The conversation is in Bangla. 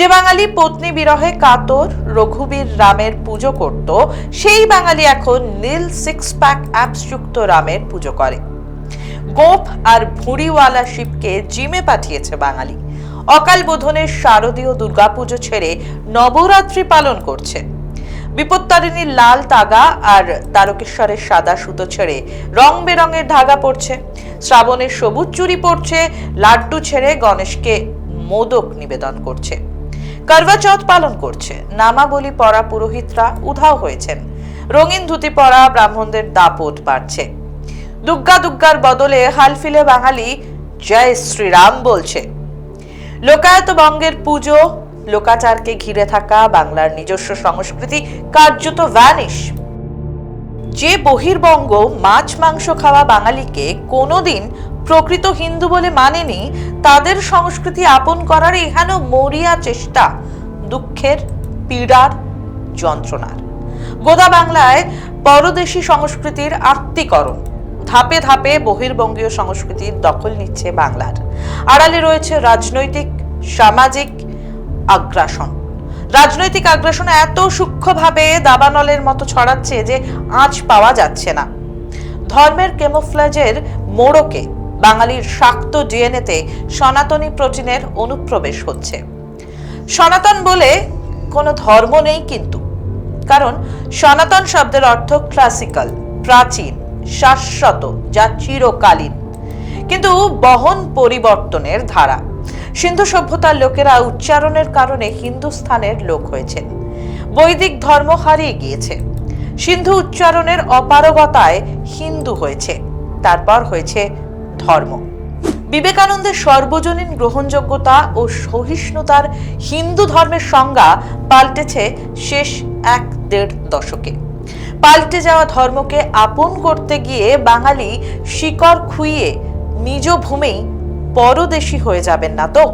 যে বাঙালি পত্নী বিরহে কাতর, রঘুবীর রামের পুজো করত, সেই বাঙালি এখন নীল সিক্স প্যাক অ্যাপসযুক্ত রামের পুজো করে। গোপ আর ভুঁড়িওয়ালা শিবকে জিমে পাঠিয়েছে বাঙালি। অকাল বোধনের শারদীয় দুর্গাপুজো ছেড়ে নবরাত্রি পালন করছে। বিপত্তারিণীর লাল তাগা আর তারকেশ্বরের সাদা সুতো ছেড়ে রং বেরঙের ধাগা পড়ছে শ্রাবণের সবুজ চুরি পড়ছে লাড্ডু ছেড়ে গণেশকে মোদক নিবেদন করছে। করবা চৌথ পালন করছে। নামাবলী পরা পুরোহিতরা উধাও হয়েছেন। রঙিন ধুতি পরা ব্রাহ্মণদের দাপট বাড়ছে। দুগ্গা দুগ্গার বদলে হালফিলে বাঙালি, জয় শ্রীরাম বলছে। লোকায়ত বঙ্গের পুজো, লোকাচারকে ঘিরে থাকা বাংলার নিজস্ব সংস্কৃতি কার্যত ভ্যানিশ যে বহির্বঙ্গ মাছ মাংস খাওয়া বাঙালিকে কোনোদিন প্রকৃত হিন্দু বলে মানেনি, তাদের সংস্কৃতি আপন করার এহেন মরিয়া চেষ্টা, দুঃখের, পীড়ার যন্ত্রণার। গোদা বাংলায় পরদেশি সংস্কৃতির আত্মীকরণ, ধাপে ধাপে বহির্বঙ্গীয় সংস্কৃতির দখল নিচ্ছে বাংলার। আড়ালে রয়েছে রাজনৈতিক, সামাজিক আগ্রাসন। রাজনৈতিক আগ্রাসন এত সূক্ষ্মভাবে দাবানলের মতো ছড়াচ্ছে যে আঁচ পাওয়া যাচ্ছে না। ধর্মের কেমোফ্লাজের মোড়কে বাঙালির শাক্ত ডিএনএতে সনাতনী প্রোটিনের অনুপ্রবেশ হচ্ছে। সনাতন বলে কোনো ধর্ম নেই কিন্তু। কারণ সনাতন শব্দের অর্থ ক্লাসিক্যাল প্রাচীন, শাশ্বত, যা চিরকালীন। কিন্তু বহন পরিবর্তনের ধারা। সিন্ধু সভ্যতার লোকেরা উচ্চারণের কারণে হিন্দুস্থানের লোক হয়েছেন বৈদিক ধর্ম হারিয়ে গিয়েছে। সিন্ধু উচ্চারণের অপারগতায় হিন্দু হয়েছে। তারপর হয়েছে ধর্ম। বিবেকানন্দের সর্বজনীন গ্রহণযোগ্যতা ও সহিষ্ণুতার হিন্দু ধর্মের সংজ্ঞা পাল্টেছে শেষ এক দেড় দশকে। পাল্টে যাওয়া ধর্মকে আপন করতে গিয়ে বাঙালি শিকড় খুইয়ে নিজ ভূমেই পরদেশী হয়ে যাবেন না তো?